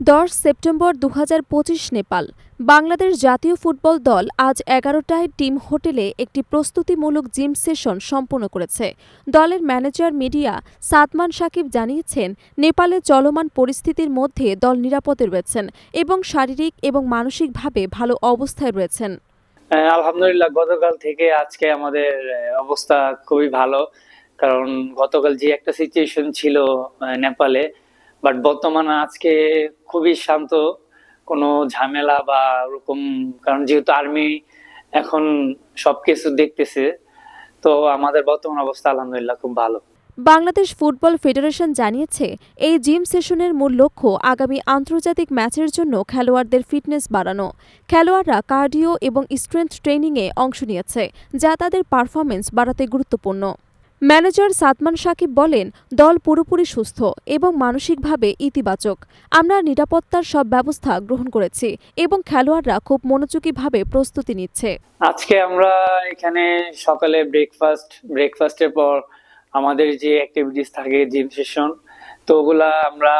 দশ সেপ্টেম্বর দু হাজার পঁচিশ নেপাল। বাংলাদেশ জাতীয় ফুটবল দল আজ এগারোটায় টিম হোটেলে একটি প্রস্তুতিমূলক জিম সেশন সম্পন্ন করেছে। দলের ম্যানেজার মিডিয়া সাদমান সাকিব জানিয়েছেন, নেপালে চলমান পরিস্থিতির মধ্যে দল নিরাপদে রয়েছেন এবং শারীরিক এবং মানসিকভাবে ভালো অবস্থায় রয়েছেন। আলহামদুলিল্লাহ, গতকাল থেকে আজকে আমাদের অবস্থা খুবই ভালো। কারণ গতকাল যে একটা সিচুয়েশন ছিল নেপালে বাট বর্তমানে আজকে খুবই শান্ত, কোনো ঝামেলা বা ওরকম, কারণ যেহেতু আর্মি এখন সবকিছু দেখতেছে, তো আমাদের বর্তমান অবস্থা আলহামদুলিল্লাহ খুব ভালো। বাংলাদেশ ফুটবল ফেডারেশন জানিয়েছে, এই জিম সেশনের মূল লক্ষ্য আগামী আন্তর্জাতিক ম্যাচের জন্য খেলোয়াড়দের ফিটনেস বাড়ানো। খেলোয়াড়রা কার্ডিও এবং স্ট্রেংথ ট্রেনিংয়ে অংশ নিয়েছে, যা তাদের পারফরমেন্স বাড়াতে গুরুত্বপূর্ণ। ম্যানেজার সাদমান সাকিব বলেন, দল পুরোপুরি সুস্থ এবং মানসিকভাবে ইতিবাচক। আমরা নিরাপত্তার সব ব্যবস্থা গ্রহণ করেছি এবং খেলোয়াড়রা খুব মনোযোগীভাবে প্রস্তুতি নিচ্ছে। আজকে আমরা এখানে সকালে ব্রেকফাস্ট ব্রেকফাস্টের পর আমাদের যে অ্যাক্টিভিটিস থাকে জিম সেশন তো ওগুলা আমরা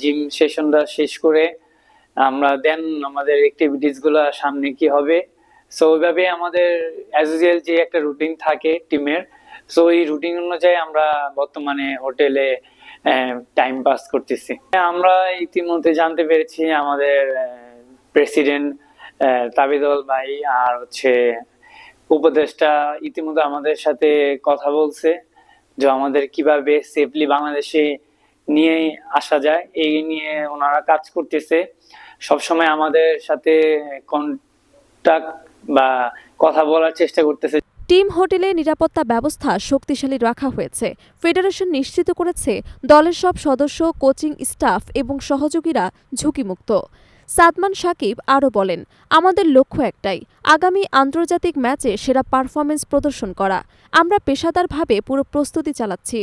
জিম সেশনটা শেষ করে আমরা দেন আমাদের অ্যাক্টিভিটিসগুলা সামনে কি হবে। সো ওইভাবে আমাদের অ্যাজ ইউজুয়াল যে একটা রুটিন থাকে টিমের সো এই রুটিন অনুযায়ী আমরা বর্তমানে হোটেলে টাইম পাস করতেছি। আমরা ইতিমধ্যে জানতে পেরেছি আমাদের প্রেসিডেন্ট তাবিদুল ভাই আর হচ্ছে উপদেষ্টা ইতিমধ্যে আমাদের সাথে কথা বলছে, যে আমাদের কীভাবে সেফলি বাংলাদেশে নিয়ে আসা যায়, এই নিয়ে ওনারা কাজ করতেছে। সবসময় আমাদের সাথে কন্টাক্ট বা কথা বলার চেষ্টা করতেছে। টিম হোটেলে নিরাপত্তা ব্যবস্থা শক্তিশালী রাখা হয়েছে। ফেডারেশন নিশ্চিত করেছে, দলের সব সদস্য, কোচিং স্টাফ এবং সহযোগীরা ঝুঁকিমুক্ত। সাদমান সাকিব আরও বলেন, আমাদের লক্ষ্য একটাই, আগামী আন্তর্জাতিক ম্যাচে সেরা পারফরমেন্স প্রদর্শন করা। আমরা পেশাদারভাবে পুরো প্রস্তুতি চালাচ্ছি।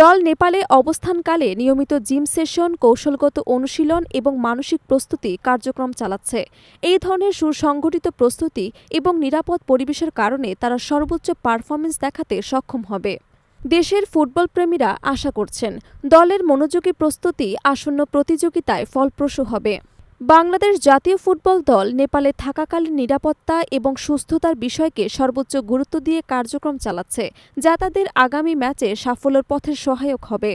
দল নেপালে অবস্থানকালে নিয়মিত জিম সেশন, কৌশলগত অনুশীলন এবং মানসিক প্রস্তুতি কার্যক্রম চালাচ্ছে। এই ধরনের সুসংগঠিত প্রস্তুতি এবং নিরাপদ পরিবেশের কারণে তারা সর্বোচ্চ পারফরমেন্স দেখাতে সক্ষম হবে। দেশের ফুটবল প্রেমীরা আশা করছেন, দলের মনোযোগী প্রস্তুতি আসন্ন প্রতিযোগিতায় ফলপ্রসূ হবে। বাংলাদেশ জাতীয় ফুটবল দল নেপালে থাকাকালীন নিরাপত্তা এবং সুস্থতার বিষয়কে সর্বোচ্চ গুরুত্ব দিয়ে কার্যক্রম চালাচ্ছে, যা তাদের আগামী ম্যাচে সাফল্যের পথে সহায়ক হবে।